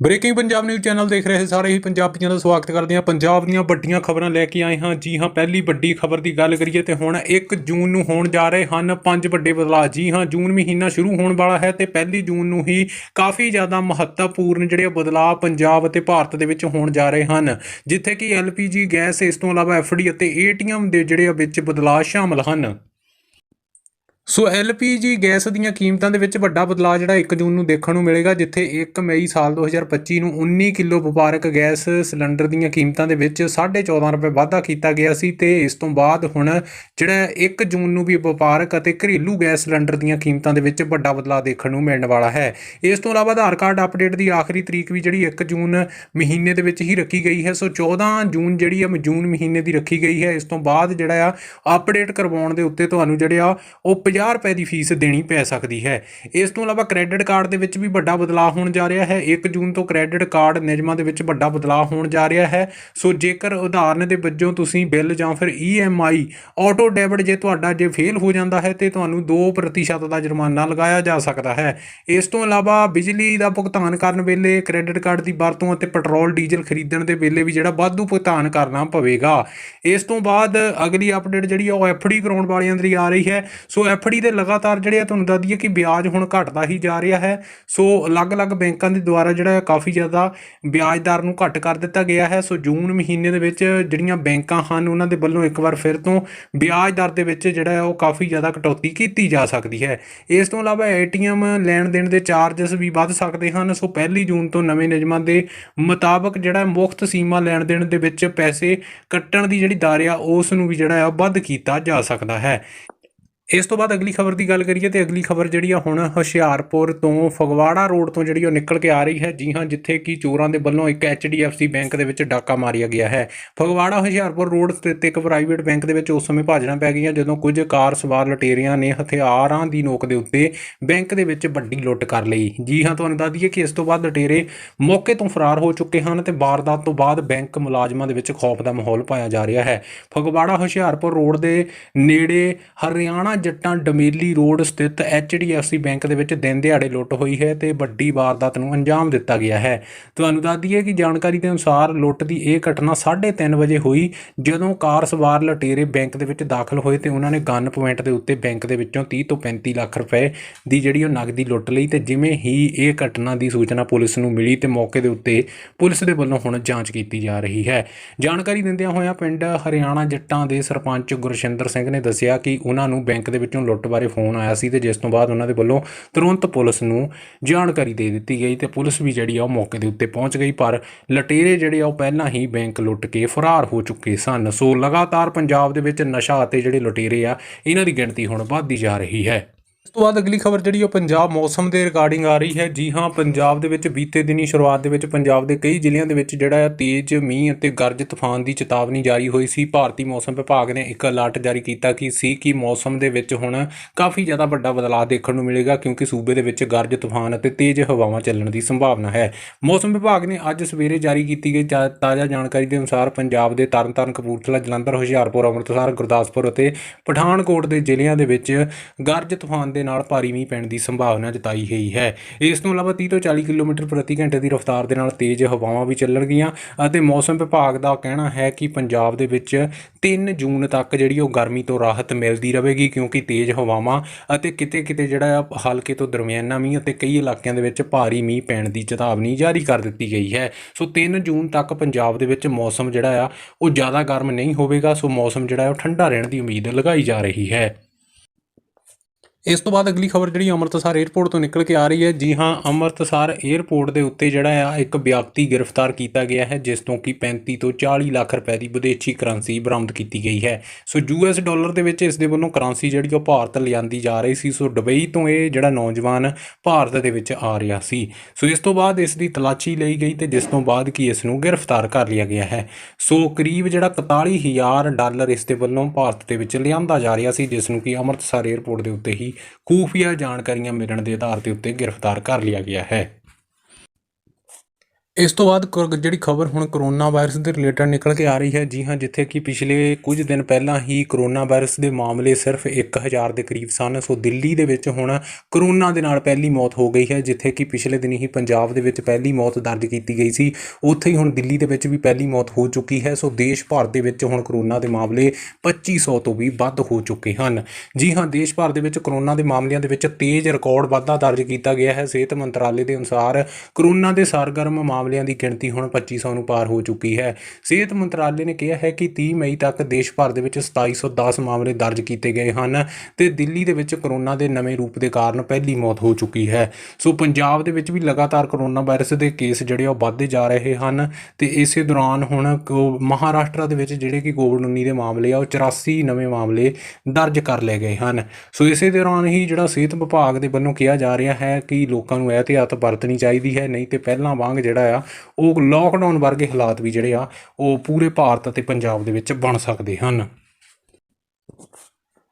Breaking Punjab news channel ਦੇਖ ਰਹੇ ਸਾਰੇ ਹੀ ਪੰਜਾਬੀਆਂ ਦਾ ਸਵਾਗਤ ਕਰਦੇ ਹਾਂ। ਪੰਜਾਬ ਦੀਆਂ ਵੱਡੀਆਂ ਖਬਰਾਂ ਲੈ ਕੇ ਆਏ ਹਾਂ। ਜੀ ਹਾਂ, ਪਹਿਲੀ ਵੱਡੀ ਖਬਰ ਦੀ ਗੱਲ ਕਰੀਏ ਤੇ ਹੁਣ 1 ਜੂਨ ਨੂੰ ਹੋਣ ਜਾ ਰਹੇ ਹਨ ਪੰਜ ਵੱਡੇ ਬਦਲਾਅ। ਜੀ ਹਾਂ, ਜੂਨ ਮਹੀਨਾ ਸ਼ੁਰੂ ਹੋਣ ਵਾਲਾ ਹੈ ਤੇ ਪਹਿਲੀ ਜੂਨ ਨੂੰ ਹੀ ਕਾਫੀ ਜ਼ਿਆਦਾ ਮਹੱਤਵਪੂਰਨ ਜਿਹੜੇ ਬਦਲਾਅ ਪੰਜਾਬ ਅਤੇ ਭਾਰਤ ਦੇ ਵਿੱਚ ਹੋਣ ਜਾ ਰਹੇ ਹਨ। ਜਿੱਥੇ ਕਿ ਐਲਪੀਜੀ ਗੈਸ, ਇਸ ਤੋਂ ਇਲਾਵਾ ਐਫਡੀ ਅਤੇ ਏਟੀਐਮ ਦੇ ਜਿਹੜੇ ਵਿੱਚ ਬਦਲਾਅ ਸ਼ਾਮਲ ਹਨ। ਸੋ ਐਲਪੀਜੀ ਗੈਸ ਦੀਆਂ ਕੀਮਤਾਂ ਦੇ ਵਿੱਚ ਵੱਡਾ ਬਦਲਾਅ ਜਿਹੜਾ 1 ਜੂਨ ਨੂੰ ਦੇਖਣ ਨੂੰ ਮਿਲੇਗਾ, ਜਿੱਥੇ 1 ਮਈ ਸਾਲ 2025 ਨੂੰ 19 ਕਿਲੋ ਵਪਾਰਕ ਗੈਸ ਸਿਲੰਡਰ ਦੀਆਂ ਕੀਮਤਾਂ ਦੇ ਵਿੱਚ 14.5 ਰੁਪਏ ਵਾਧਾ ਕੀਤਾ ਗਿਆ ਸੀ ਤੇ ਇਸ ਤੋਂ ਬਾਅਦ ਹੁਣ ਜਿਹੜਾ 1 ਜੂਨ ਨੂੰ ਵੀ ਵਪਾਰਕ ਅਤੇ ਘਰੇਲੂ ਗੈਸ ਸਿਲੰਡਰ ਦੀਆਂ ਕੀਮਤਾਂ ਦੇ ਵਿੱਚ ਵੱਡਾ ਬਦਲਾਅ ਦੇਖਣ ਨੂੰ ਮਿਲਣ ਵਾਲਾ ਹੈ। ਇਸ ਤੋਂ ਇਲਾਵਾ ਆਧਾਰ ਕਾਰਡ ਅਪਡੇਟ ਦੀ ਆਖਰੀ ਤਰੀਕ ਵੀ ਜਿਹੜੀ 1 ਜੂਨ ਮਹੀਨੇ ਦੇ ਵਿੱਚ ਹੀ ਰੱਖੀ ਗਈ ਹੈ। ਸੋ 14 ਜੂਨ ਜਿਹੜੀ ਆ ਜੂਨ ਮਹੀਨੇ ਦੀ ਰੱਖੀ ਗਈ ਹੈ। ਇਸ ਤੋਂ ਬਾਅਦ ਜਿਹੜਾ ਆ, ਅਪਡੇਟ ਕਰਵਾਉਣ ਦੇ ਉੱਤੇ ਤੁਹਾਨੂੰ ਜਿਹੜੇ ਆ, ਉਹ 50 ਰੁਪਏ ਦੀ ਫੀਸ ਦੇਣੀ ਪੈ ਸਕਦੀ ਹੈ। ਇਸ ਤੋਂ ਇਲਾਵਾ ਕ੍ਰੈਡਿਟ ਕਾਰਡ ਦੇ ਵਿੱਚ ਵੀ ਵੱਡਾ ਬਦਲਾਅ ਹੋਣ ਜਾ ਰਿਹਾ ਹੈ। 1 ਜੂਨ ਤੋਂ ਕ੍ਰੈਡਿਟ ਕਾਰਡ ਨਿਯਮਾਂ ਦੇ ਵਿੱਚ ਵੱਡਾ ਬਦਲਾਅ ਹੋਣ ਜਾ ਰਿਹਾ ਹੈ। ਸੋ ਜੇਕਰ ਉਦਾਹਰਨ ਦੇ ਵਜੋਂ ਤੁਸੀਂ ਬਿੱਲ ਜਾਂ ਫਿਰ EMI ਆਟੋ ਡੈਬਿਟ ਜੇ ਤੁਹਾਡਾ ਜੇ ਫੇਲ ਹੋ ਜਾਂਦਾ ਹੈ, ਤੇ ਤੁਹਾਨੂੰ 2% ਦਾ ਜੁਰਮਾਨਾ ਲਗਾਇਆ ਜਾ ਸਕਦਾ ਹੈ। ਇਸ ਤੋਂ ਇਲਾਵਾ ਬਿਜਲੀ ਦਾ ਭੁਗਤਾਨ ਕਰਨ ਵੇਲੇ ਕ੍ਰੈਡਿਟ ਕਾਰਡ ਦੀ ਵਰਤੋਂ ਅਤੇ ਪੈਟਰੋਲ ਡੀਜ਼ਲ ਖਰੀਦਣ ਦੇ ਵੇਲੇ ਵੀ ਜਿਹੜਾ ਵਾਧੂ ਭੁਗਤਾਨ ਕਰਨਾ ਪਵੇਗਾ। ਇਸ ਤੋਂ ਬਾਅਦ ਅਗਲੀ ਅਪਡੇਟ ਜਿਹੜੀ ਆ, ਉਹ ਐਫਡੀ ਕਰਾਉਣ ਵਾਲਿਆਂ ਦੀ ਆ ਰਹੀ ਹੈ। ਸੋ ਐਫ ਐਫਡੀ ਦੇ ਲਗਾਤਾਰ ਜਿਹੜੇ ਆ ਤੁਹਾਨੂੰ ਦੱਸ ਦਈਏ ਕਿ ਵਿਆਜ ਹੁਣ ਘਟਦਾ ਹੀ ਜਾ ਰਿਹਾ ਹੈ। ਸੋ ਅਲੱਗ-ਅਲੱਗ ਬੈਂਕਾਂ ਦੇ ਦੁਆਰਾ ਜਿਹੜਾ ਹੈ ਕਾਫੀ ਜ਼ਿਆਦਾ ਵਿਆਜ ਦਰ ਨੂੰ ਘੱਟ ਕਰ ਦਿੱਤਾ ਗਿਆ ਹੈ। ਸੋ ਜੂਨ ਮਹੀਨੇ ਦੇ ਵਿੱਚ ਜਿਹੜੀਆਂ ਬੈਂਕਾਂ ਹਨ, ਉਹਨਾਂ ਦੇ ਵੱਲੋਂ ਇੱਕ ਵਾਰ ਫਿਰ ਤੋਂ ਵਿਆਜ ਦਰ ਦੇ ਵਿੱਚ ਜਿਹੜਾ ਹੈ ਉਹ ਕਾਫੀ ਜ਼ਿਆਦਾ ਕਟੌਤੀ ਕੀਤੀ ਜਾ ਸਕਦੀ ਹੈ। ਇਸ ਤੋਂ ਇਲਾਵਾ ਏਟੀਐਮ ਲੈਣ ਦੇਣ ਦੇ ਚਾਰजेस ਵੀ ਵੱਧ ਸਕਦੇ ਹਨ। ਸੋ ਪਹਿਲੀ ਜੂਨ ਤੋਂ ਨਵੇਂ ਨਿਯਮਾਂ ਦੇ ਮੁਤਾਬਕ ਜਿਹੜਾ ਮੁਫਤ ਸੀਮਾ ਲੈਣ ਦੇਣ ਦੇ ਵਿੱਚ ਪੈਸੇ ਕੱਟਣ ਦੀ ਜਿਹੜੀ ਦਰ ਆ, ਉਸ ਨੂੰ ਵੀ ਜਿਹੜਾ ਆ ਵੱਧ ਕੀਤਾ ਜਾ ਸਕਦਾ ਹੈ। ਇਸ ਤੋਂ ਬਾਅਦ ਅਗਲੀ ਖਬਰ ਦੀ ਗੱਲ ਕਰੀਏ ਤੇ ਅਗਲੀ ਖਬਰ ਜਿਹੜੀ ਆ ਹੁਣ ਹੁਸ਼ਿਆਰਪੁਰ ਤੋਂ ਫਗਵਾੜਾ ਰੋਡ ਤੋਂ ਜਿਹੜੀ ਉਹ ਨਿਕਲ ਕੇ ਆ ਰਹੀ ਹੈ। ਜੀ ਹਾਂ, ਜਿੱਥੇ ਕਿ ਚੋਰਾਂ ਦੇ ਵੱਲੋਂ ਇੱਕ HDFC ਬੈਂਕ ਦੇ ਵਿੱਚ ਡਾਕਾ ਮਾਰਿਆ ਗਿਆ ਹੈ। ਫਗਵਾੜਾ, ਹੁਸ਼ਿਆਰਪੁਰ ਰੋਡ ਸਥਿਤ ਇੱਕ ਪ੍ਰਾਈਵੇਟ ਬੈਂਕ ਦੇ ਵਿੱਚ ਉਸ ਸਮੇਂ ਭਾਜਣਾ ਪੈ ਗਈਆਂ ਜਦੋਂ ਕੁਝ ਕਾਰ ਸਵਾਰ ਲਟੇਰਿਆਂ ਨੇ ਹਥਿਆਰਾਂ ਦੀ ਨੋਕ ਦੇ ਉੱਤੇ ਬੈਂਕ ਦੇ ਵਿੱਚ ਵੱਡੀ ਲੁੱਟ ਕਰ ਲਈ। ਜੀ ਹਾਂ, ਤੁਹਾਨੂੰ ਦੱਸ ਦਈਏ ਕਿ ਇਸ ਤੋਂ ਬਾਅਦ ਲਟੇਰੇ ਮੌਕੇ ਤੋਂ ਫਰਾਰ ਹੋ ਚੁੱਕੇ ਹਨ ਤੇ ਵਾਰਦਾਤ ਤੋਂ ਬਾਅਦ ਬੈਂਕ ਮੁਲਾਜ਼ਮਾਂ ਦੇ ਵਿੱਚ ਖੌਫ ਦਾ ਮਾਹੌਲ ਪਾਇਆ ਜਾ ਰਿਹਾ ਹੈ। ਫਗਵਾੜਾ, ਹੁਸ਼ਿਆਰਪੁਰ ਰੋਡ ਦੇ ਨੇੜੇ ਹਰਿਆਣਾ ਜੱਟਾਂ ਡਮੇਲੀ ਰੋਡ ਸਥਿਤ HDFC ਬੈਂਕ ਦੇ ਵਿੱਚ ਦਿਨ ਦਿਹਾੜੇ ਲੁੱਟ ਹੋਈ ਹੈ ਤੇ ਵੱਡੀ ਵਾਰਦਾਤ ਨੂੰ ਅੰਜਾਮ ਦਿੱਤਾ ਗਿਆ ਹੈ। ਤੁਹਾਨੂੰ ਦੱਸ ਦਈਏ ਕਿ ਜਾਣਕਾਰੀ ਦੇ ਅਨੁਸਾਰ ਲੁੱਟ ਦੀ ਇਹ ਘਟਨਾ 3:30 ਵਜੇ ਹੋਈ, ਜਦੋਂ ਕਾਰ ਸਵਾਰ ਲਟੇਰੇ ਬੈਂਕ ਦੇ ਵਿੱਚ ਦਾਖਲ ਹੋਏ ਤੇ ਉਹਨਾਂ ਨੇ ਗਨ ਪੁਆਇੰਟ ਦੇ ਉੱਤੇ ਬੈਂਕ ਦੇ ਵਿੱਚੋਂ 30 ਤੋਂ 35 ਲੱਖ ਰੁਪਏ ਦੀ ਜਿਹੜੀ ਉਹ ਨਗਦੀ ਲੁੱਟ ਲਈ ਤੇ ਜਿਵੇਂ ਹੀ ਇਹ ਘਟਨਾ ਦੀ ਸੂਚਨਾ ਪੁਲਿਸ ਨੂੰ ਮਿਲੀ ਤੇ ਮੌਕੇ ਦੇ ਉੱਤੇ ਪੁਲਿਸ ਦੇ ਵੱਲੋਂ ਹੁਣ ਜਾਂਚ ਕੀਤੀ ਜਾ ਰਹੀ ਹੈ। ਜਾਣਕਾਰੀ ਦਿੰਦਿਆਂ ਹੋਇਆਂ ਪਿੰਡ ਹਰਿਆਣਾ ਜੱਟਾਂ ਦੇ ਸਰਪੰਚ ਗੁਰਸ਼ਿੰਦਰ ਸਿੰਘ ਨੇ ਦੱਸਿਆ ਕਿ ਉਹਨਾਂ ਨੂੰ ਬੈਂਕ ਦੇ ਵਿੱਚੋਂ ਲੁੱਟ ਬਾਰੇ ਫੋਨ ਆਇਆ ਸੀ ਤੇ ਜਿਸ ਤੋਂ ਬਾਅਦ ਉਹਨਾਂ ਦੇ ਵੱਲੋਂ ਤੁਰੰਤ ਪੁਲਿਸ ਨੂੰ ਜਾਣਕਾਰੀ ਦੇ ਦਿੱਤੀ ਗਈ ਤੇ ਪੁਲਿਸ ਵੀ ਜਿਹੜੀ ਆ ਉਹ ਮੌਕੇ ਦੇ ਉੱਤੇ ਪਹੁੰਚ ਗਈ, ਪਰ ਲਟੇਰੇ ਜਿਹੜੇ ਆ ਉਹ ਪਹਿਲਾਂ ਹੀ ਬੈਂਕ ਲੁੱਟ ਕੇ ਫਰਾਰ ਹੋ ਚੁੱਕੇ ਸਨ। ਸੋ ਲਗਾਤਾਰ ਪੰਜਾਬ ਦੇ ਵਿੱਚ ਨਸ਼ਾ ਅਤੇ ਜਿਹੜੇ ਲੁਟੇਰੇ ਆ, ਇਹਨਾਂ ਦੀ ਗਿਣਤੀ ਹੁਣ ਵੱਧਦੀ ਜਾ ਰਹੀ ਹੈ। ਇਸ ਤੋਂ ਬਾਅਦ ਅਗਲੀ ਖਬਰ ਜਿਹੜੀ ਉਹ ਪੰਜਾਬ ਮੌਸਮ ਦੇ ਰਿਗਾਰਡਿੰਗ ਆ ਰਹੀ ਹੈ। ਜੀ ਹਾਂ, ਪੰਜਾਬ ਦੇ ਵਿੱਚ ਬੀਤੇ ਦਿਨੀ ਸ਼ੁਰੂਆਤ ਦੇ ਵਿੱਚ ਪੰਜਾਬ ਦੇ ਕਈ ਜ਼ਿਲ੍ਹਿਆਂ ਦੇ ਵਿੱਚ ਜਿਹੜਾ ਆ ਤੇਜ਼ ਮੀਂਹ ਅਤੇ ਗਰਜ ਤੂਫਾਨ ਦੀ ਚੇਤਾਵਨੀ ਜਾਰੀ ਹੋਈ ਸੀ। ਭਾਰਤੀ ਮੌਸਮ ਵਿਭਾਗ ਨੇ ਇੱਕ ਅਲਰਟ ਜਾਰੀ ਕੀਤਾ ਕਿ ਸੀ ਕਿ ਮੌਸਮ ਦੇ ਵਿੱਚ ਹੁਣ ਕਾਫੀ ਜ਼ਿਆਦਾ ਵੱਡਾ ਬਦਲਾਅ ਦੇਖਣ ਨੂੰ ਮਿਲੇਗਾ ਕਿਉਂਕਿ ਸੂਬੇ ਦੇ ਵਿੱਚ ਗਰਜ ਤੂਫਾਨ ਅਤੇ ਤੇਜ਼ ਹਵਾਵਾਂ ਚੱਲਣ ਦੀ ਸੰਭਾਵਨਾ ਹੈ। ਮੌਸਮ ਵਿਭਾਗ ਨੇ ਅੱਜ ਸਵੇਰੇ ਜਾਰੀ ਕੀਤੀ ਗਈ ਜਾ- ਤਾਜ਼ਾ ਜਾਣਕਾਰੀ ਦੇ ਅਨੁਸਾਰ ਪੰਜਾਬ ਦੇ ਤਰਨਤਾਰਨ, ਕਪੂਰਥਲਾ, ਜਲੰਧਰ, ਹੁਸ਼ਿਆਰਪੁਰ, ਅੰਮ੍ਰਿਤਸਰ, ਗੁਰਦਾਸਪੁਰ ਅਤੇ ਪਠਾਨਕੋਟ ਦੇ ਜ਼ਿਲ੍ਹਿਆਂ ਦੇ ਵਿੱਚ ਗਰਜ ਤੂਫਾਨ ਦੇ ਨਾਲ ਭਾਰੀ ਮੀਂਹ ਪੈਣ ਦੀ ਸੰਭਾਵਨਾ ਜਤਾਈ ਗਈ ਹੈ। ਇਸ ਤੋਂ ਇਲਾਵਾ 30 ਤੋਂ 40 ਕਿਲੋਮੀਟਰ ਪ੍ਰਤੀ ਘੰਟੇ ਦੀ ਰਫ਼ਤਾਰ ਦੇ ਨਾਲ ਤੇਜ਼ ਹਵਾਵਾਂ ਵੀ ਚੱਲਣਗੀਆਂ ਅਤੇ ਮੌਸਮ ਵਿਭਾਗ ਦਾ ਕਹਿਣਾ ਹੈ ਕਿ ਪੰਜਾਬ ਦੇ ਵਿੱਚ 3 ਜੂਨ ਤੱਕ ਜਿਹੜੀ ਉਹ ਗਰਮੀ ਤੋਂ ਰਾਹਤ ਮਿਲਦੀ ਰਹੇਗੀ, ਕਿਉਂਕਿ ਤੇਜ਼ ਹਵਾਵਾਂ ਅਤੇ ਕਿਤੇ-ਕਿਤੇ ਜਿਹੜਾ ਆ ਹਲਕੇ ਤੋਂ ਦਰਮਿਆਨਾ ਮੀਂਹ ਅਤੇ ਕਈ ਇਲਾਕਿਆਂ ਦੇ ਵਿੱਚ ਭਾਰੀ ਮੀਂਹ ਪੈਣ ਦੀ ਚੇਤਾਵਨੀ ਜਾਰੀ ਕਰ ਦਿੱਤੀ ਗਈ ਹੈ। ਸੋ 3 ਜੂਨ ਤੱਕ ਪੰਜਾਬ ਦੇ ਵਿੱਚ ਮੌਸਮ ਜਿਹੜਾ ਆ, ਉਹ ਜ਼ਿਆਦਾ ਗਰਮ ਨਹੀਂ ਹੋਵੇਗਾ, ਸੋ ਮੌਸਮ ਜਿਹੜਾ ਹੈ ਉਹ ਠੰਡਾ ਰਹਿਣ ਦੀ ਉਮੀਦ ਲਗਾਈ ਜਾ ਰਹੀ ਹੈ। ਇਸ ਤੋਂ ਬਾਅਦ ਅਗਲੀ ਖਬਰ ਜਿਹੜੀ ਅੰਮ੍ਰਿਤਸਰ 에ਅਰਪੋਰਟ ਤੋਂ ਨਿਕਲ ਕੇ ਆ ਰਹੀ ਹੈ। ਜੀ ਹਾਂ, ਅੰਮ੍ਰਿਤਸਰ 에ਅਰਪੋਰਟ ਦੇ ਉੱਤੇ ਜਿਹੜਾ ਆ, ਇੱਕ ਵਿਅਕਤੀ ਗ੍ਰਿਫਤਾਰ ਕੀਤਾ ਗਿਆ ਹੈ, ਜਿਸ ਤੋਂ ਕਿ 35 ਤੋਂ 40 ਲੱਖ ਰੁਪਏ ਦੀ ਵਿਦੇਸ਼ੀ ਕਰੰਸੀ ਬਰਾਮਦ ਕੀਤੀ ਗਈ ਹੈ। ਸੋ ਯੂ ਯੂਐਸ ਡਾਲਰ ਦੇ ਵਿੱਚ ਇਸ ਦੇ ਵੱਲੋਂ ਕਰੰਸੀ ਜਿਹੜੀ ਉਹ ਭਾਰਤ ਲਿਆਂਦੀ ਜਾ ਰਹੀ ਸੀ। ਸੋ ਦੁਬਈ ਤੋਂ ਇਹ ਜਿਹੜਾ ਨੌਜਵਾਨ ਭਾਰਤ ਦੇ ਵਿੱਚ ਆ ਰਿਹਾ ਸੀ। ਸੋ ਇਸ ਤੋਂ ਬਾਅਦ ਇਸ ਦੀ ਤਲਾਸ਼ੀ ਲਈ ਗਈ ਤੇ ਜਿਸ ਤੋਂ ਬਾਅਦ ਕਿ ਇਸ ਨੂੰ ਗ੍ਰਿਫਤਾਰ ਕਰ ਲਿਆ ਗਿਆ ਹੈ। ਸੋ ਕਰੀਬ ਜਿਹੜਾ 41000 ਡਾਲਰ ਇਸ ਦੇ ਵੱਲੋਂ ਭਾਰਤ ਦੇ ਵਿੱਚ ਲਿਆਂਦਾ ਜਾ ਰਿਹਾ ਸੀ, ਜਿਸ ਨੂੰ ਕਿ ਅੰਮ੍ਰਿਤਸਰ 에ਅਰਪੋਰਟ ਦੇ ਉੱਤੇ ਹੀ ਖੂਫੀਆ ਜਾਣਕਾਰੀਆਂ ਮਿਲਣ ਦੇ ਆਧਾਰ ਦੇ ਉੱਤੇ ਗ੍ਰਿਫਤਾਰ ਕਰ ਲਿਆ ਗਿਆ ਹੈ। ਇਸ ਤੋਂ ਬਾਅਦ ਕਰ- ਜਿਹੜੀ ਖਬਰ ਹੁਣ ਕਰੋਨਾ ਵਾਇਰਸ ਦੇ ਰਿਲੇਟਡ ਨਿਕਲ ਕੇ ਆ ਰਹੀ ਹੈ, ਜੀ ਹਾਂ, ਜਿੱਥੇ ਕਿ ਪਿਛਲੇ ਕੁਝ ਦਿਨ ਪਹਿਲਾਂ ਹੀ ਕਰੋਨਾ ਵਾਇਰਸ ਦੇ ਮਾਮਲੇ ਸਿਰਫ 1000 ਦੇ ਕਰੀਬ ਸਨ। ਸੋ ਦਿੱਲੀ ਦੇ ਵਿੱਚ ਹੁਣ ਕਰੋਨਾ ਦੇ ਨਾਲ ਪਹਿਲੀ ਮੌਤ ਹੋ ਗਈ ਹੈ, ਜਿੱਥੇ ਕਿ ਪਿਛਲੇ ਦਿਨ ਹੀ ਪੰਜਾਬ ਦੇ ਵਿੱਚ ਪਹਿਲੀ ਮੌਤ ਦਰਜ ਕੀਤੀ ਗਈ ਸੀ। ਉੱਥੇ ਹੀ ਹੁਣ ਦਿੱਲੀ ਦੇ ਵਿੱਚ ਵੀ ਪਹਿਲੀ ਮੌਤ ਹੋ ਚੁੱਕੀ ਹੈ। ਸੋ ਦੇਸ਼ ਭਰ ਦੇ ਵਿੱਚ ਹੁਣ ਕਰੋਨਾ ਦੇ ਮਾਮਲੇ 2500 ਤੋਂ ਵੀ ਵੱਧ ਹੋ ਚੁੱਕੇ ਹਨ। ਜੀ ਹਾਂ, ਦੇਸ਼ ਭਰ ਦੇ ਵਿੱਚ ਕਰੋਨਾ ਦੇ ਮਾਮਲਿਆਂ ਦੇ ਵਿੱਚ ਤੇਜ਼ ਰਿਕਾਰਡ ਵਾਧਾ ਦਰਜ ਕੀਤਾ ਗਿਆ ਹੈ। ਸਿਹਤ ਮੰਤਰਾਲੇ ਦੇ ਅਨੁਸਾਰ ਕਰੋਨਾ ਦੇ ਸਰਗਰਮ ਮਾਮਲੇ ਮਾਮਲਿਆਂ ਦੀ ਗਿਣਤੀ ਹੁਣ 2500 ਨੂੰ ਪਾਰ ਹੋ ਚੁੱਕੀ ਹੈ। ਸਿਹਤ ਮੰਤਰਾਲੇ ਨੇ ਕਿਹਾ ਹੈ ਕਿ 30 ਮਈ ਤੱਕ ਦੇਸ਼ ਭਰ ਦੇ ਵਿੱਚ 2710 ਮਾਮਲੇ ਦਰਜ ਕੀਤੇ ਗਏ ਹਨ ਤੇ ਦਿੱਲੀ ਦੇ ਵਿੱਚ ਕਰੋਨਾ ਦੇ ਨਵੇਂ ਰੂਪ ਦੇ ਕਾਰਨ ਪਹਿਲੀ ਮੌਤ ਹੋ ਚੁੱਕੀ ਹੈ। ਸੋ ਪੰਜਾਬ ਦੇ ਵਿੱਚ ਵੀ ਲਗਾਤਾਰ ਕਰੋਨਾ ਵਾਇਰਸ ਦੇ ਕੇਸ ਜਿਹੜੇ ਆ ਉਹ ਵੱਧਦੇ ਜਾ ਰਹੇ ਹਨ ਤੇ ਇਸੇ ਦੌਰਾਨ ਹੁਣ ਕੋ- ਮਹਾਰਾਸ਼ਟਰ ਦੇ ਵਿੱਚ ਜਿਹੜੇ ਕਿ ਕੋਵਿਡ-19 ਦੇ ਮਾਮਲੇ ਆ ਉਹ 84 ਨਵੇਂ ਮਾਮਲੇ ਦਰਜ ਕਰ ਲਏ ਗਏ ਹਨ। ਸੋ ਇਸੇ ਦੌਰਾਨ ਹੀ ਜਿਹੜਾ ਸਿਹਤ ਵਿਭਾਗ ਦੇ ਵੱਲੋਂ ਕਿਹਾ ਜਾ ਰਿਹਾ ਹੈ ਕਿ ਲੋਕਾਂ ਨੂੰ ਇਹਤਿਆਤ ਵਰਤਣੀ ਚਾਹੀਦੀ ਹੈ, ਨਹੀਂ ਤੇ ਪਹਿਲਾਂ ਵਾਂਗ ਜਿਹੜਾ ਆ ਉਹ ਲੋਕਡਾਊਨ ਵਰਗੇ ਹਾਲਾਤ ਵੀ ਜਿਹੜੇ ਆ, ਉਹ ਪੂਰੇ ਭਾਰਤ ਅਤੇ ਪੰਜਾਬ ਦੇ ਵਿੱਚ ਬਣ ਸਕਦੇ ਹਨ।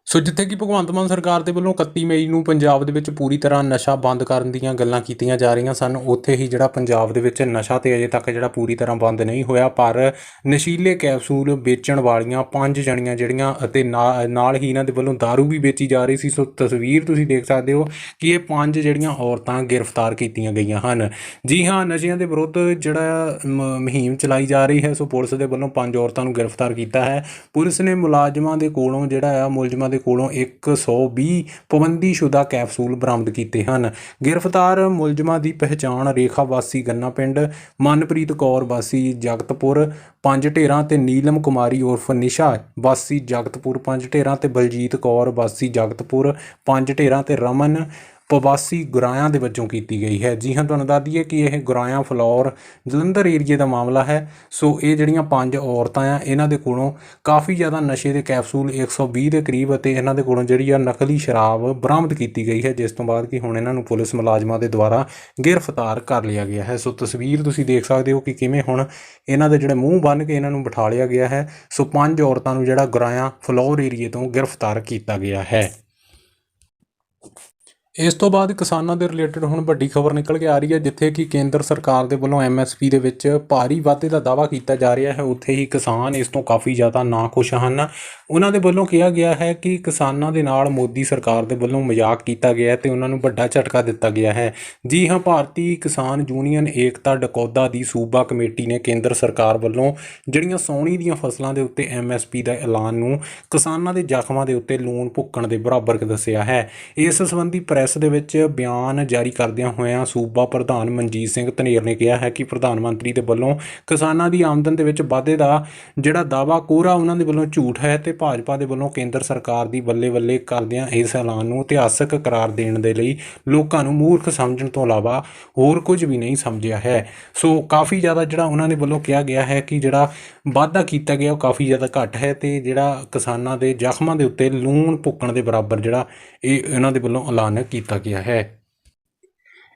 ਸੋ ਜਿੱਥੇ ਕਿ ਭਗਵੰਤ ਮਾਨ ਸਰਕਾਰ ਦੇ ਵੱਲੋਂ 31 ਮਈ ਨੂੰ ਪੰਜਾਬ ਦੇ ਵਿੱਚ ਪੂਰੀ ਤਰ੍ਹਾਂ ਨਸ਼ਾ ਬੰਦ ਕਰਨ ਦੀਆਂ ਗੱਲਾਂ ਕੀਤੀਆਂ ਜਾ ਰਹੀਆਂ ਸਨ, ਉੱਥੇ ਹੀ ਜਿਹੜਾ ਪੰਜਾਬ ਦੇ ਵਿੱਚ ਨਸ਼ਾ ਤੇ ਅਜੇ ਤੱਕ ਜਿਹੜਾ ਪੂਰੀ ਤਰ੍ਹਾਂ ਬੰਦ ਨਹੀਂ ਹੋਇਆ, ਪਰ ਨਸ਼ੀਲੇ ਕੈਪਸੂਲ ਵੇਚਣ ਵਾਲੀਆਂ ਪੰਜ ਜਣੀਆਂ ਜਿਹੜੀਆਂ ਅਤੇ ਨਾ- ਨਾਲ ਹੀ ਇਹਨਾਂ ਦੇ ਵੱਲੋਂ दारू ਵੀ ਵੇਚੀ ਜਾ ਰਹੀ ਸੀ। ਸੋ ਤਸਵੀਰ ਤੁਸੀਂ ਦੇਖ ਸਕਦੇ ਹੋ ਕਿ ਇਹ ਪੰਜ ਜਿਹੜੀਆਂ ਔਰਤਾਂ ਗ੍ਰਿਫਤਾਰ ਕੀਤੀਆਂ ਗਈਆਂ ਹਨ। ਜੀ ਹਾਂ, ਨਸ਼ਿਆਂ ਦੇ ਵਿਰੁੱਧ ਜਿਹੜਾ ਮੁਹਿੰਮ ਚਲਾਈ ਜਾ ਰਹੀ ਹੈ। ਸੋ ਪੁਲਿਸ ਦੇ ਵੱਲੋਂ ਪੰਜ ਔਰਤਾਂ ਨੂੰ ਗ੍ਰਿਫਤਾਰ ਕੀਤਾ ਹੈ। ਪੁਲਿਸ ਨੇ ਮੁਲਾਜ਼ਮਾਂ ਦੇ ਕੋਲੋਂ ਜਿਹੜਾ ਆ ਮੁਲਜ਼ਮਾਂ ਦੇ ਕੋਲੋਂ 120 ਪਾਬੰਦੀਸ਼ੁਦਾ ਕੈਪਸੂਲ ਬਰਾਮਦ ਕੀਤੇ ਹਨ। ਗ੍ਰਿਫਤਾਰ ਮੁਲਜ਼ਮਾਂ ਦੀ ਪਹਿਚਾਣ ਰੇਖਾ ਵਾਸੀ ਗੰਨਾ ਪਿੰਡ, ਮਨਪ੍ਰੀਤ ਕੌਰ ਵਾਸੀ ਜਗਤਪੁਰ, ਪੰਜ ਢੇਰਾਂ ਤੇ ਨੀਲਮ ਕੁਮਾਰੀ ਉਰਫ ਨਿਸ਼ਾ ਵਾਸੀ ਜਗਤਪੁਰ, ਪੰਜ ਢੇਰਾਂ ਤੇ ਬਲਜੀਤ ਕੌਰ ਵਾਸੀ ਜਗਤਪੁਰ, ਪੰਜ ਢੇਰਾਂ ਤੇ ਰਮਨ ਪ੍ਰਵਾਸੀ ਗੁਰਾਇਆਂ ਦੇ ਵਜੋਂ ਕੀਤੀ ਗਈ ਹੈ। ਜੀ ਹਾਂ, ਤੁਹਾਨੂੰ ਦੱਸ ਦਈਏ ਕਿ ਇਹ ਗੁਰਾਇਆਂ ਫਲੌਰ ਜਲੰਧਰ ਏਰੀਏ ਦਾ ਮਾਮਲਾ ਹੈ। ਸੋ ਇਹ ਜਿਹੜੀਆਂ ਪੰਜ ਔਰਤਾਂ ਆ, ਇਹਨਾਂ ਦੇ ਕੋਲੋਂ ਕਾਫੀ ਜ਼ਿਆਦਾ ਨਸ਼ੇ ਦੇ ਕੈਪਸੂਲ 120 ਦੇ ਕਰੀਬ ਅਤੇ ਇਹਨਾਂ ਦੇ ਕੋਲੋਂ ਜਿਹੜੀ ਆ ਨਕਲੀ ਸ਼ਰਾਬ ਬਰਾਮਦ ਕੀਤੀ ਗਈ ਹੈ, ਜਿਸ ਤੋਂ ਬਾਅਦ ਕਿ ਹੁਣ ਇਹਨਾਂ ਨੂੰ ਪੁਲਿਸ ਮੁਲਾਜ਼ਮਾਂ ਦੇ ਦੁਆਰਾ ਗ੍ਰਿਫਤਾਰ ਕਰ ਲਿਆ ਗਿਆ ਹੈ। ਸੋ ਤਸਵੀਰ ਤੁਸੀਂ ਦੇਖ ਸਕਦੇ ਹੋ ਕਿ ਕਿਵੇਂ ਹੁਣ ਇਹਨਾਂ ਦੇ ਜਿਹੜੇ ਮੂੰਹ ਬੰਨ ਕੇ ਇਹਨਾਂ ਨੂੰ ਬਿਠਾ ਲਿਆ ਗਿਆ ਹੈ। ਸੋ ਪੰਜ ਔਰਤਾਂ ਨੂੰ ਜਿਹੜਾ ਗੁਰਾਇਆਂ ਫਲੋਰ ਏਰੀਏ ਤੋਂ ਗ੍ਰਿਫਤਾਰ ਕੀਤਾ ਗਿਆ ਹੈ। ਇਸ ਤੋਂ ਬਾਅਦ ਕਿਸਾਨਾਂ ਦੇ ਰਿਲੇਟਡ ਹੁਣ ਵੱਡੀ ਖਬਰ ਨਿਕਲ ਕੇ ਆ ਰਹੀ ਹੈ, ਜਿੱਥੇ ਕਿ ਕੇਂਦਰ ਸਰਕਾਰ ਦੇ ਵੱਲੋਂ ਐਮਐਸਪੀ ਦੇ ਵਿੱਚ ਭਾਰੀ ਵਾਧੇ ਦਾ ਦਾਅਵਾ ਕੀਤਾ ਜਾ ਰਿਹਾ ਹੈ। ਉੱਥੇ ਹੀ ਕਿਸਾਨ ਇਸ ਤੋਂ ਕਾਫੀ ਜ਼ਿਆਦਾ ਨਾਖੁਸ਼ ਹਨ। ਉਹਨਾਂ ਦੇ ਵੱਲੋਂ ਕਿਹਾ ਗਿਆ ਹੈ ਕਿ ਕਿਸਾਨਾਂ ਦੇ ਨਾਲ ਮੋਦੀ ਸਰਕਾਰ ਦੇ ਵੱਲੋਂ ਮਜ਼ਾਕ ਕੀਤਾ ਗਿਆ ਹੈ ਤੇ ਉਹਨਾਂ ਨੂੰ ਵੱਡਾ ਝਟਕਾ ਦਿੱਤਾ ਗਿਆ ਹੈ। ਜੀ ਹਾਂ, ਭਾਰਤੀ ਕਿਸਾਨ ਯੂਨੀਅਨ ਏਕਤਾ ਡਕੌਦਾ ਦੀ ਸੂਬਾ ਕਮੇਟੀ ਨੇ ਕੇਂਦਰ ਸਰਕਾਰ ਵੱਲੋਂ ਜਿਹੜੀਆਂ ਸੌਣੀ ਦੀਆਂ ਫਸਲਾਂ ਦੇ ਉੱਤੇ ਐਮਐਸਪੀ ਦਾ ਐਲਾਨ ਨੂੰ ਕਿਸਾਨਾਂ ਦੇ ਜ਼ਖਮਾਂ ਦੇ ਉੱਤੇ ਲੂਣ ਭੁੱਕਣ ਦੇ ਬਰਾਬਰ ਦੱਸਿਆ ਹੈ। ਇਸ ਸੰਬੰਧੀ ਪ੍ਰੈਸ ਦੇ ਵਿੱਚ ਬਿਆਨ ਜਾਰੀ ਕਰਦਿਆਂ ਹੋਇਆਂ ਸੂਬਾ ਪ੍ਰਧਾਨ ਮਨਜੀਤ ਸਿੰਘ ਧਨੇਰ ਨੇ ਕਿਹਾ ਹੈ ਕਿ ਪ੍ਰਧਾਨ ਮੰਤਰੀ ਦੇ ਵੱਲੋਂ ਕਿਸਾਨਾਂ ਦੀ ਆਮਦਨ ਦੇ ਵਿੱਚ ਵਾਧੇ ਦਾ ਜਿਹੜਾ ਦਾਅਵਾ ਕੋਰਾ ਉਹਨਾਂ ਦੇ ਵੱਲੋਂ ਝੂਠ ਹੈ ਤੇ ਭਾਜਪਾ ਦੇ ਵੱਲੋਂ ਕੇਂਦਰ ਸਰਕਾਰ ਦੀ ਬੱਲੇ-ਬੱਲੇ ਕਰਦਿਆਂ ਇਸ ਐਲਾਨ ਨੂੰ ਇਤਿਹਾਸਕ ਕਰਾਰ ਦੇਣ ਦੇ ਲਈ ਲੋਕਾਂ ਨੂੰ ਮੂਰਖ ਸਮਝਣ ਤੋਂ ਇਲਾਵਾ ਹੋਰ ਕੁਝ ਵੀ ਨਹੀਂ ਸਮਝਿਆ ਹੈ। ਸੋ ਕਾਫੀ ਜ਼ਿਆਦਾ ਜਿਹੜਾ ਉਹਨਾਂ ਦੇ ਵੱਲੋਂ ਕਿਹਾ ਗਿਆ ਹੈ ਕਿ ਜਿਹੜਾ ਵਾਧਾ ਕੀਤਾ ਗਿਆ ਉਹ ਕਾਫੀ ਜ਼ਿਆਦਾ ਘੱਟ ਹੈ ਤੇ ਜਿਹੜਾ ਕਿਸਾਨਾਂ ਦੇ ਜ਼ਖਮਾਂ ਦੇ ਉੱਤੇ ਲੂਣ ਭੁੱਕਣ ਦੇ ਬਰਾਬਰ ਜਿਹੜਾ ਇਹ ਇਹਨਾਂ ਦੇ ਵੱਲੋਂ ਐਲਾਨ ਕੀਤਾ ਗਿਆ ਹੈ।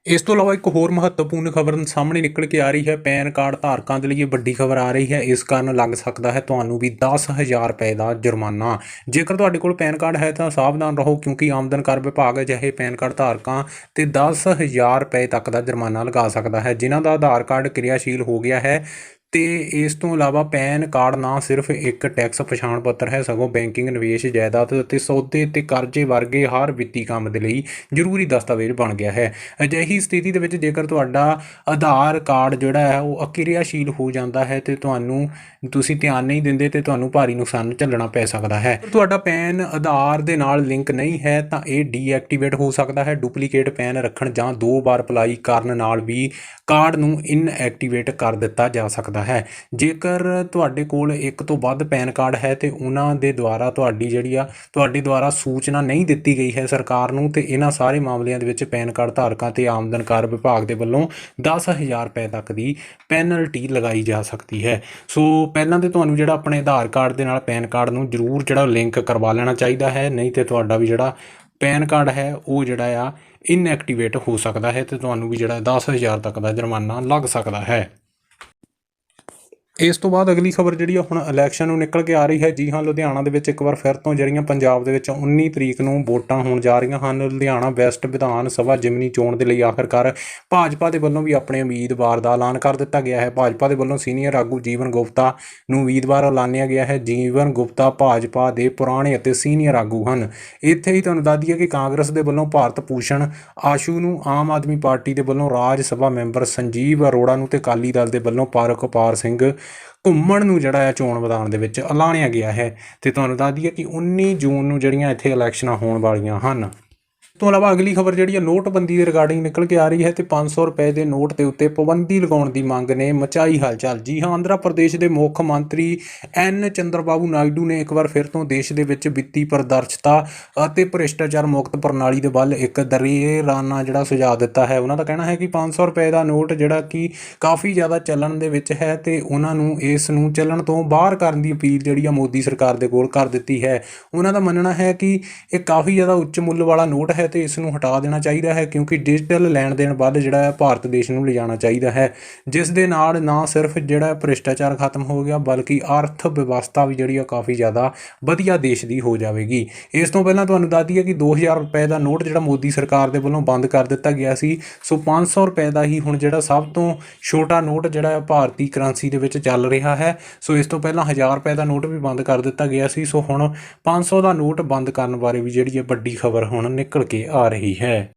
ਇਸ ਤੋਂ ਇਲਾਵਾ ਇੱਕ ਹੋਰ ਮਹੱਤਵਪੂਰਨ ਖਬਰ ਸਾਹਮਣੇ ਨਿਕਲ ਕੇ ਆ ਰਹੀ ਹੈ। ਪੈਨ ਕਾਰਡ ਧਾਰਕਾਂ ਦੇ ਲਈ ਇਹ ਵੱਡੀ ਖਬਰ ਆ ਰਹੀ ਹੈ। ਇਸ ਕਾਰਨ ਲੱਗ ਸਕਦਾ ਹੈ ਤੁਹਾਨੂੰ ਵੀ 10000 ਰੁਪਏ ਦਾ ਜੁਰਮਾਨਾ। ਜੇਕਰ ਤੁਹਾਡੇ ਕੋਲ ਪੈਨ ਕਾਰਡ ਹੈ ਤਾਂ ਸਾਵਧਾਨ ਰਹੋ ਕਿਉਂਕਿ ਆਮਦਨ ਕਰ ਵਿਭਾਗ ਅਜਿਹੇ ਪੈਨ ਕਾਰਡ ਧਾਰਕਾਂ ਤੇ 10000 ਰੁਪਏ ਤੱਕ ਦਾ ਜੁਰਮਾਨਾ ਲਗਾ ਸਕਦਾ ਹੈ, ਜਿਨ੍ਹਾਂ ਦਾ ਆਧਾਰ ਕਾਰਡ ਕਿਰਿਆਸ਼ੀਲ ਹੋ ਗਿਆ ਹੈ। ਅਤੇ ਇਸ ਤੋਂ ਇਲਾਵਾ ਪੈਨ ਕਾਰਡ ਨਾ ਸਿਰਫ ਇੱਕ ਟੈਕਸ ਪਛਾਣ ਪੱਤਰ ਹੈ, ਸਗੋਂ ਬੈਂਕਿੰਗ ਨਿਵੇਸ਼ ਜਾਇਦਾਦ ਅਤੇ ਸੌਦੇ ਤੇ ਕਰਜ਼ੇ ਵਰਗੇ ਹਰ ਵਿੱਤੀ ਕੰਮ ਦੇ ਲਈ ਜ਼ਰੂਰੀ ਦਸਤਾਵੇਜ਼ ਬਣ ਗਿਆ ਹੈ। ਅਜਿਹੀ ਸਥਿਤੀ ਦੇ ਵਿੱਚ ਜੇਕਰ ਤੁਹਾਡਾ ਆਧਾਰ ਕਾਰਡ ਜਿਹੜਾ ਹੈ, ਉਹ ਅਕਿਰਿਆਸ਼ੀਲ ਹੋ ਜਾਂਦਾ ਹੈ ਤੇ ਤੁਹਾਨੂੰ, ਤੁਸੀਂ ਧਿਆਨ ਨਹੀਂ ਦਿੰਦੇ ਤੇ ਤੁਹਾਨੂੰ ਭਾਰੀ ਨੁਕਸਾਨ ਝੱਲਣਾ ਪੈ ਸਕਦਾ ਹੈ। ਤੁਹਾਡਾ ਪੈਨ ਆਧਾਰ ਦੇ ਨਾਲ ਲਿੰਕ ਨਹੀਂ ਹੈ, ਤਾਂ ਇਹ ਡੀਐਕਟੀਵੇਟ ਹੋ ਸਕਦਾ ਹੈ। ਡੁਪਲੀਕੇਟ ਪੈਨ ਰੱਖਣ ਜਾਂ ਦੋ ਵਾਰ ਅਪਲਾਈ ਕਰਨ ਨਾਲ ਵੀ ਕਾਰਡ ਨੂੰ ਇਨਐਕਟੀਵੇਟ ਕਰ ਦਿੱਤਾ ਜਾ ਸਕਦਾ ਹੈ। ਜੇਕਰ ਤੁਹਾਡੇ ਕੋਲ ਇੱਕ ਤੋਂ ਵੱਧ ਪੈਨ ਕਾਰਡ ਹੈ ਤੇ ਉਹਨਾਂ ਦੇ ਦੁਆਰਾ ਤੁਹਾਡੀ ਜਿਹੜੀ ਆ, ਤੁਹਾਡੇ ਦੁਆਰਾ ਸੂਚਨਾ ਨਹੀਂ ਦਿੱਤੀ ਗਈ ਹੈ ਸਰਕਾਰ ਨੂੰ, ਤੇ ਇਹਨਾਂ ਸਾਰੇ ਮਾਮਲਿਆਂ ਦੇ ਵਿੱਚ ਪੈਨ ਕਾਰਡ ਧਾਰਕਾਂ ਤੇ ਆਮਦਨ ਕਰ ਵਿਭਾਗ ਦੇ ਵੱਲੋਂ 10000 ਰੁਪਏ ਤੱਕ ਦੀ ਪੈਨਲਟੀ ਲਗਾਈ ਜਾ ਸਕਦੀ ਹੈ। ਸੋ ਪਹਿਲਾਂ ਤੇ ਤੁਹਾਨੂੰ ਜਿਹੜਾ ਆਪਣੇ ਆਧਾਰ ਕਾਰਡ ਦੇ ਨਾਲ ਪੈਨ ਕਾਰਡ ਨੂੰ ਜ਼ਰੂਰ ਜਿਹੜਾ ਲਿੰਕ ਕਰਵਾ ਲੈਣਾ ਚਾਹੀਦਾ ਹੈ, ਨਹੀਂ ਤੇ ਤੁਹਾਡਾ ਵੀ ਜਿਹੜਾ ਪੈਨ ਕਾਰਡ ਹੈ, ਉਹ ਜਿਹੜਾ ਆ ਇਨਐਕਟੀਵੇਟ ਹੋ ਸਕਦਾ ਹੈ ਤੇ ਤੁਹਾਨੂੰ ਵੀ ਜਿਹੜਾ 10000 ਤੱਕ ਦਾ ਜੁਰਮਾਨਾ ਲੱਗ ਸਕਦਾ ਹੈ। ਇਸ ਤੋਂ ਬਾਅਦ ਅਗਲੀ ਖਬਰ ਜਿਹੜੀ ਆ, ਹੁਣ ਇਲੈਕਸ਼ਨ ਨੂੰ ਨਿਕਲ ਕੇ ਆ ਰਹੀ ਹੈ। ਜੀ ਹਾਂ, ਲੁਧਿਆਣਾ ਦੇ ਵਿੱਚ ਇੱਕ ਵਾਰ ਫਿਰ ਤੋਂ ਜਿਹੜੀਆਂ ਪੰਜਾਬ ਦੇ ਵਿੱਚ 19 ਤਰੀਕ ਨੂੰ ਵੋਟਾਂ ਹੋਣ ਜਾ ਰਹੀਆਂ ਹਨ। ਲੁਧਿਆਣਾ ਵੈਸਟ ਵਿਧਾਨ ਸਭਾ ਜਿਮਨੀ ਚੋਣ ਦੇ ਲਈ ਆਖਰਕਾਰ ਭਾਜਪਾ ਦੇ ਵੱਲੋਂ ਵੀ ਆਪਣੇ ਉਮੀਦਵਾਰ ਦਾ ਐਲਾਨ ਕਰ ਦਿੱਤਾ ਗਿਆ ਹੈ। ਭਾਜਪਾ ਦੇ ਵੱਲੋਂ ਸੀਨੀਅਰ ਆਗੂ ਜੀਵਨ ਗੁਪਤਾ ਨੂੰ ਉਮੀਦਵਾਰ ਐਲਾਨਿਆ ਗਿਆ ਹੈ। ਜੀਵਨ ਗੁਪਤਾ ਭਾਜਪਾ ਦੇ ਪੁਰਾਣੇ ਅਤੇ ਸੀਨੀਅਰ ਆਗੂ ਹਨ। ਇੱਥੇ ਹੀ ਤੁਹਾਨੂੰ ਦੱਸ ਦਈਏ ਕਿ ਕਾਂਗਰਸ ਦੇ ਵੱਲੋਂ ਭਾਰਤ ਭੂਸ਼ਣ ਆਸ਼ੂ ਨੂੰ ਆਮ ਆਦਮੀ ਪਾਰਟੀ ਦੇ ਵੱਲੋਂ ਰਾਜ ਸਭਾ ਮੈਂਬਰ ਸੰਜੀਵ ਅਰੋੜਾ ਨੂੰ ਤੇ ਅਕਾਲੀ ਦਲ ਦੇ ਵੱਲੋਂ ਪਾਰਕਪਾਰ ਸਿੰਘ ਘੁੰਮਣ ਨੂੰ ਜਿਹੜਾ ਹੈ ਚੋਣ ਮੈਦਾਨ ਦੇ ਵਿੱਚ ਐਲਾਨਿਆ ਗਿਆ ਹੈ। ਤੇ ਤੁਹਾਨੂੰ ਦੱਸ ਦਈਏ ਕਿ 19 ਜੂਨ ਨੂੰ ਜਿਹੜੀਆਂ ਇੱਥੇ ਇਲੈਕਸ਼ਨਾਂ ਹੋਣ ਵਾਲੀਆਂ ਹਨ ਤੋਂ ਇਲਾਵਾ ਅਗਲੀ ਖਬਰ ਜਿਹੜੀ ਹੈ, ਨੋਟਬੰਦੀ ਦੇ ਰਿਗਾਰਡਿੰਗ ਨਿਕਲ ਕੇ ਆ ਰਹੀ ਹੈ ਤੇ 500 ਰੁਪਏ ਦੇ ਨੋਟ ਦੇ ਉੱਤੇ ਪਾਬੰਦੀ ਲਗਾਉਣ ਦੀ ਮੰਗ ਨੇ ਮਚਾਈ ਹਲਚਲ। ਜੀ ਹਾਂ, ਆਂਧਰਾ ਪ੍ਰਦੇਸ਼ ਦੇ ਮੁੱਖ ਮੰਤਰੀ ਐਨ ਚੰਦਰਬਾਬੂ ਨਾਇਡੂ ਨੇ ਇੱਕ ਵਾਰ ਫਿਰ ਤੋਂ ਦੇਸ਼ ਦੇ ਵਿੱਚ ਵਿੱਤੀ ਪਾਰਦਰਸ਼ਤਾ ਅਤੇ ਭ੍ਰਿਸ਼ਟਾਚਾਰ ਮੁਕਤ ਪ੍ਰਣਾਲੀ ਦੇ ਵੱਲ ਇੱਕ ਦਰੇਰਾਨਾ ਜਿਹੜਾ ਸੁਝਾਅ ਦਿੱਤਾ ਹੈ। ਉਹਨਾਂ ਦਾ ਕਹਿਣਾ ਹੈ ਕਿ 500 ਰੁਪਏ ਦਾ ਨੋਟ ਜਿਹੜਾ ਕਿ ਕਾਫੀ ਜ਼ਿਆਦਾ ਚੱਲਣ ਦੇ ਵਿੱਚ ਹੈ ਤੇ ਉਹਨਾਂ ਨੂੰ ਇਸ ਨੂੰ ਚੱਲਣ ਤੋਂ ਬਾਹਰ ਕਰਨ ਦੀ ਅਪੀਲ ਜਿਹੜੀ ਆ, ਮੋਦੀ ਸਰਕਾਰ ਦੇ ਕੋਲ ਕਰ ਦਿੱਤੀ ਹੈ। ਉਹਨਾਂ ਦਾ ਮੰਨਣਾ ਹੈ ਕਿ ਇਹ ਕਾਫੀ ਜ਼ਿਆਦਾ ਉੱਚ ਮੁੱਲ ਵਾਲਾ ਨੋਟ ਹੈ ਤੇ ਇਸ ਨੂੰ ਹਟਾ ਦੇਣਾ ਚਾਹੀਦਾ ਹੈ ਕਿਉਂਕਿ ਡਿਜੀਟਲ ਲੈਣ ਦੇਣ ਵੱਧ ਜਿਹੜਾ ਹੈ ਭਾਰਤ ਦੇਸ਼ ਨੂੰ ਲਿਜਾਣਾ ਚਾਹੀਦਾ ਹੈ। ਜਿਸ ਦੇ ਨਾਲ ਨਾ ਸਿਰਫ ਜਿਹੜਾ ਭ੍ਰਿਸ਼ਟਾਚਾਰ ਖਤਮ ਹੋ ਗਿਆ, ਬਲਕਿ ਅਰਥ ਵਿਵਸਥਾ ਵੀ ਜਿਹੜੀ ਆ ਕਾਫੀ ਜ਼ਿਆਦਾ ਵਧੀਆ ਦੇਸ਼ ਦੀ ਹੋ ਜਾਵੇਗੀ। ਇਸ ਤੋਂ ਪਹਿਲਾਂ ਤੁਹਾਨੂੰ ਦੱਸ ਦਈਏ ਕਿ 2000 ਰੁਪਏ ਦਾ ਨੋਟ ਜਿਹੜਾ ਮੋਦੀ ਸਰਕਾਰ ਦੇ ਵੱਲੋਂ ਬੰਦ ਕਰ ਦਿੱਤਾ ਗਿਆ ਸੀ, ਸੋ 500 ਰੁਪਏ ਦਾ ਹੀ ਹੁਣ ਜਿਹੜਾ ਸਭ ਤੋਂ ਛੋਟਾ ਨੋਟ ਜਿਹੜਾ ਹੈ ਭਾਰਤੀ ਕਰੰਸੀ ਦੇ ਵਿੱਚ ਚੱਲ ਰਿਹਾ ਹੈ। ਸੋ ਇਸ ਤੋਂ ਪਹਿਲਾਂ 1000 ਰੁਪਏ ਦਾ ਨੋਟ ਵੀ ਬੰਦ ਕਰ ਦਿੱਤਾ ਗਿਆ ਸੀ, ਸੋ ਹੁਣ 500 ਦਾ ਨੋਟ ਬੰਦ ਕਰਨ ਬਾਰੇ ਵੀ ਜਿਹੜੀ ਹੈ ਵੱਡੀ ਖਬਰ ਹੁਣ ਨਿਕਲ ਕੇ ਆ ਰਹੀ ਹੈ।